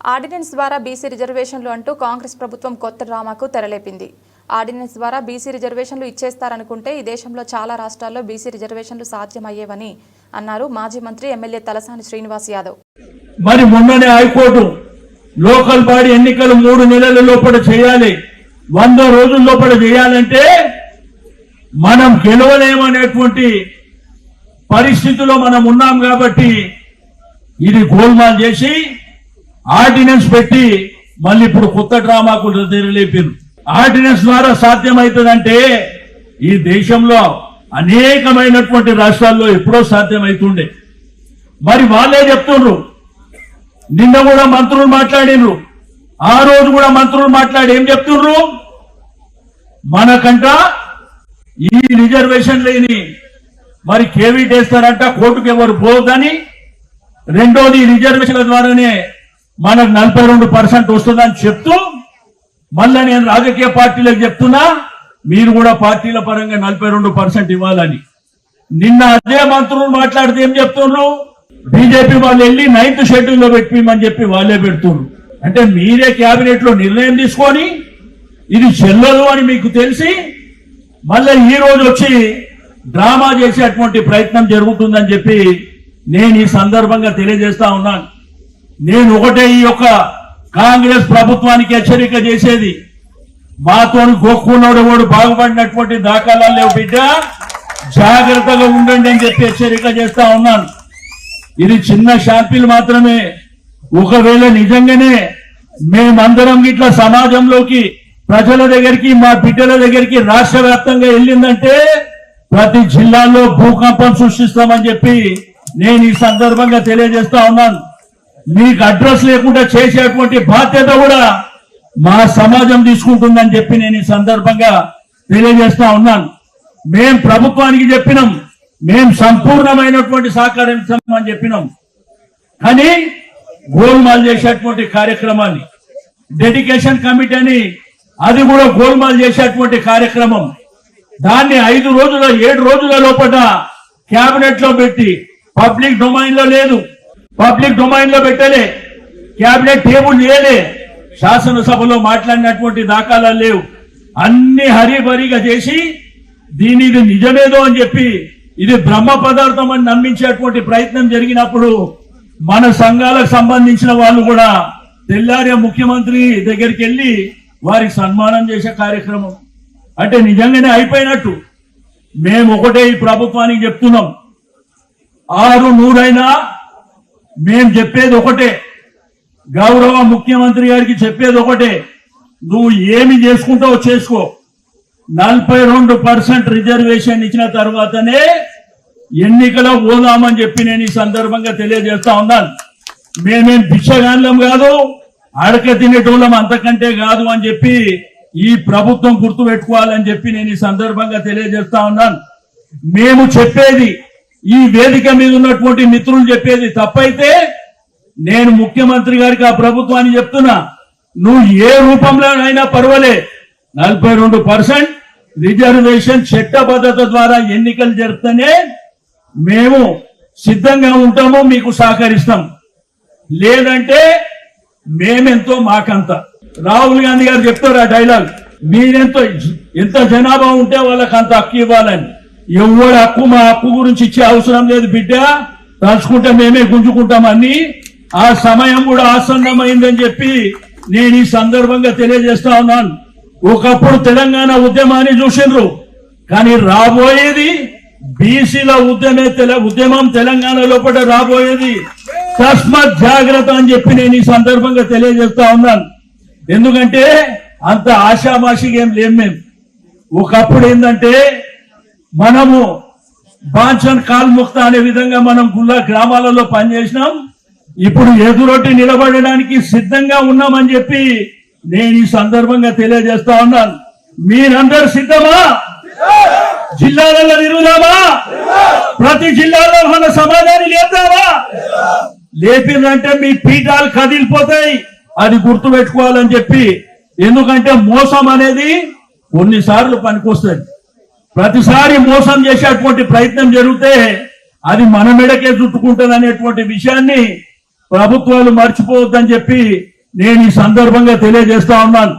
Ordinance ద్వారా BC రిజర్వేషన్లు అంటూ కాంగ్రెస్ ప్రభుత్వం కొత్త డ్రామాకు తెరలేపింది. ఆర్డినెన్స్ ద్వారా బీసీ రిజర్వేషన్లు ఇచ్చేస్తారనుకుంటే ఈ దేశంలో చాలా రాష్ట్రాల్లో బీసీ రిజర్వేషన్లు సాధ్యమయ్యేవని అన్నారు మాజీ మంత్రి ఎమ్మెల్యే తలసాని శ్రీనివాస్ యాదవ్. మరి మొన్ననే హైకోర్టు లోకల్ బాడీ ఎన్నికలు మూడు నెలల లోపల చేయాలి. వంద రోజుల లోపల చేయాలంటే మనం గెలవలేమనేటువంటి పరిస్థితిలో మనం ఉన్నాం కాబట్టి ఇది గోల్మాల్ చేసి ఆర్డినెన్స్ పెట్టి మళ్ళీ ఇప్పుడు కొత్త డ్రామాకు తెరలేపారు. ఆర్డినెన్స్ ద్వారా సాధ్యమవుతుందంటే ఈ దేశంలో అనేకమైనటువంటి రాష్ట్రాల్లో ఎప్పుడో సాధ్యమవుతుండే మరి వాళ్ళే చెప్తుండ్రు. నిన్న కూడా మంత్రులు మాట్లాడినరు ఆ రోజు కూడా మంత్రులు మాట్లాడి ఏం చెప్తుండ్రు? మనకంట ఈ రిజర్వేషన్ లేని మరి కేవీటేస్తారంట కోర్టుకు ఎవరు పోదని రెండోది రిజర్వేషన్ల ద్వారానే మనకు నలభై రెండు పర్సెంట్ వస్తుందని చెప్తూ మళ్ళా నేను రాజకీయ పార్టీలకు చెప్తున్నా మీరు కూడా పార్టీల పరంగా నలభై రెండు పర్సెంట్ ఇవ్వాలని. నిన్న అదే మంత్రులు మాట్లాడితే ఏం చెప్తున్నారు బీజేపీ వాళ్ళు వెళ్ళి నైన్త్ షెడ్యూల్లో పెట్టిమని చెప్పి వాళ్ళే పెడుతున్నారు అంటే మీరే కేబినెట్లో నిర్ణయం తీసుకొని ఇది చెల్లదు అని మీకు తెలిసి మళ్ళీ ఈ రోజు వచ్చి డ్రామా చేసేటువంటి ప్రయత్నం జరుగుతుందని చెప్పి నేను ఈ సందర్భంగా తెలియజేస్తా ఉన్నాను. నేను ఒకటే ఈ యొక్క కాంగ్రెస్ ప్రభుత్వానికి హెచ్చరిక చేసేది. మాతో గోక్కున్నాడు వాడు బాగుపడినటువంటి దాఖలాలు లేవు బిడ్డ. జాగ్రత్తగా ఉండండి అని చెప్పి హెచ్చరిక చేస్తా ఉన్నాను. ఇది చిన్న షాంపిల్ మాత్రమే. ఒకవేళ నిజంగానే మేమందరం ఇట్లా సమాజంలోకి ప్రజల దగ్గరికి మా బిడ్డల దగ్గరికి రాష్ట్ర వ్యాప్తంగా వెళ్ళిందంటే ప్రతి జిల్లాలో భూకంపం సృష్టిస్తామని చెప్పి నేను ఈ సందర్భంగా తెలియజేస్తా ఉన్నాను. మీకు అడ్రస్ లేకుండా చేసేటువంటి బాధ్యత కూడా మా సమాజం తీసుకుంటుందని చెప్పి నేను ఈ సందర్భంగా తెలియజేస్తా ఉన్నాను. మేం ప్రభుత్వానికి చెప్పినాం. మేం సంపూర్ణమైనటువంటి సహకారం ఇస్తామని చెప్పినాం. కానీ గోల్మాల్ చేసేటువంటి కార్యక్రమాన్ని డెడికేషన్ కమిటీ అని అది కూడా గోల్మాల్ చేసేటువంటి కార్యక్రమం. దాన్ని ఐదు రోజుల ఏడు రోజుల లోపల క్యాబినెట్లో పెట్టి పబ్లిక్ డొమైన్లో లేదు. పబ్లిక్ డొమైన్లో పెట్టలే. కేబినెట్ టేబుల్ చేయలే శాసనసభలో మాట్లాడినటువంటి దాఖలాలు లేవు. అన్ని హరిబరిగా చేసి దీని ఇది నిజమేదో అని చెప్పి ఇది బ్రహ్మ పదార్థం అని నమ్మించేటువంటి ప్రయత్నం జరిగినప్పుడు మన సంఘాలకు సంబంధించిన వాళ్ళు కూడా తెల్లారే ముఖ్యమంత్రి దగ్గరికి వెళ్ళి వారికి సన్మానం చేసే కార్యక్రమం. అంటే నిజంగానే అయిపోయినట్టు. మేము ఒకటే ఈ ప్రభుత్వానికి చెప్తున్నాం. ఆరు నూరైనా మేం చెప్పేది ఒకటే. గౌరవ ముఖ్యమంత్రి గారికి చెప్పేది ఒకటే. నువ్వు ఏమి చేసుకుంటావో చేసుకో. నలభై రెండు పర్సెంట్ రిజర్వేషన్ ఇచ్చిన తర్వాతనే ఎన్నికలో పోదామని చెప్పి నేను ఈ సందర్భంగా తెలియజేస్తా ఉన్నాను. మేమేం భిక్షగాన్లం కాదు అడక తినేటోళ్ళం అంతకంటే కాదు అని చెప్పి ఈ ప్రభుత్వం గుర్తు పెట్టుకోవాలని చెప్పి నేను ఈ సందర్భంగా తెలియజేస్తా ఉన్నాను. మేము చెప్పేది ఈ వేదిక మీద ఉన్నటువంటి మిత్రులు చెప్పేది తప్పైతే నేను ముఖ్యమంత్రి గారికి ఆ ప్రభుత్వాన్ని చెప్తున్నా. నువ్వు ఏ రూపంలోనైనా పర్వాలే. నలభై రెండు పర్సెంట్ రిజర్వేషన్ చట్టబద్ధత ద్వారా ఎన్నికలు జరిపితేనే మేము సిద్ధంగా ఉంటాము మీకు సహకరిస్తాం. లేదంటే మేమెంతో మాకంత. రాహుల్ గాంధీ గారు చెప్తారు ఆ డైలాగ్ మీరెంతో ఎంత జనాభా ఉంటే వాళ్ళకి అంత హక్కు ఇవ్వాలని. ఎవడు హక్కు మా హక్కు గురించి ఇచ్చే అవసరం లేదు బిడ్డ. తలుచుకుంటే మేమే గుంజుకుంటామని ఆ సమయం కూడా ఆసన్నమైందని చెప్పి నేను ఈ సందర్భంగా తెలియజేస్తా ఉన్నాను. ఒకప్పుడు తెలంగాణ ఉద్యమాన్ని చూసిండ్రు. కానీ రాబోయేది బీసీల ఉద్యమే తెల ఉద్యమం తెలంగాణ లోపల రాబోయేది. తస్మత్ జాగ్రత్త అని చెప్పి నేను ఈ సందర్భంగా తెలియజేస్తా ఉన్నాను. ఎందుకంటే అంత ఆషామాషిగా ఏం లేం మేము ఒకప్పుడు ఏంటంటే మనము బాంఛన్ కాల్ముక్త అనే విధంగా మనం గుళ్ళ గ్రామాలలో పనిచేసినాం. ఇప్పుడు ఎదురొట్టి నిలబడడానికి సిద్ధంగా ఉన్నామని చెప్పి నేను ఈ సందర్భంగా తెలియజేస్తా ఉన్నాను. మీరందరూ సిద్ధమా? జిల్లాలలో తిరుగుదామా ప్రతి జిల్లాలో మన సమాజాన్ని లేపుదామా? లేపిందంటే మీ పీఠాలు కదిలిపోతాయి. అది గుర్తు పెట్టుకోవాలని చెప్పి. ఎందుకంటే మోసం అనేది కొన్నిసార్లు పనికొస్తుంది. ప్రతిసారి మోసం చేసేటువంటి ప్రయత్నం జరిగితే అది మన మెడకే చుట్టుకుంటుంది అనేటువంటి విషయాన్ని ప్రభుత్వాలు మర్చిపోవద్దని చెప్పి నేను ఈ సందర్భంగా తెలియజేస్తా ఉన్నాను.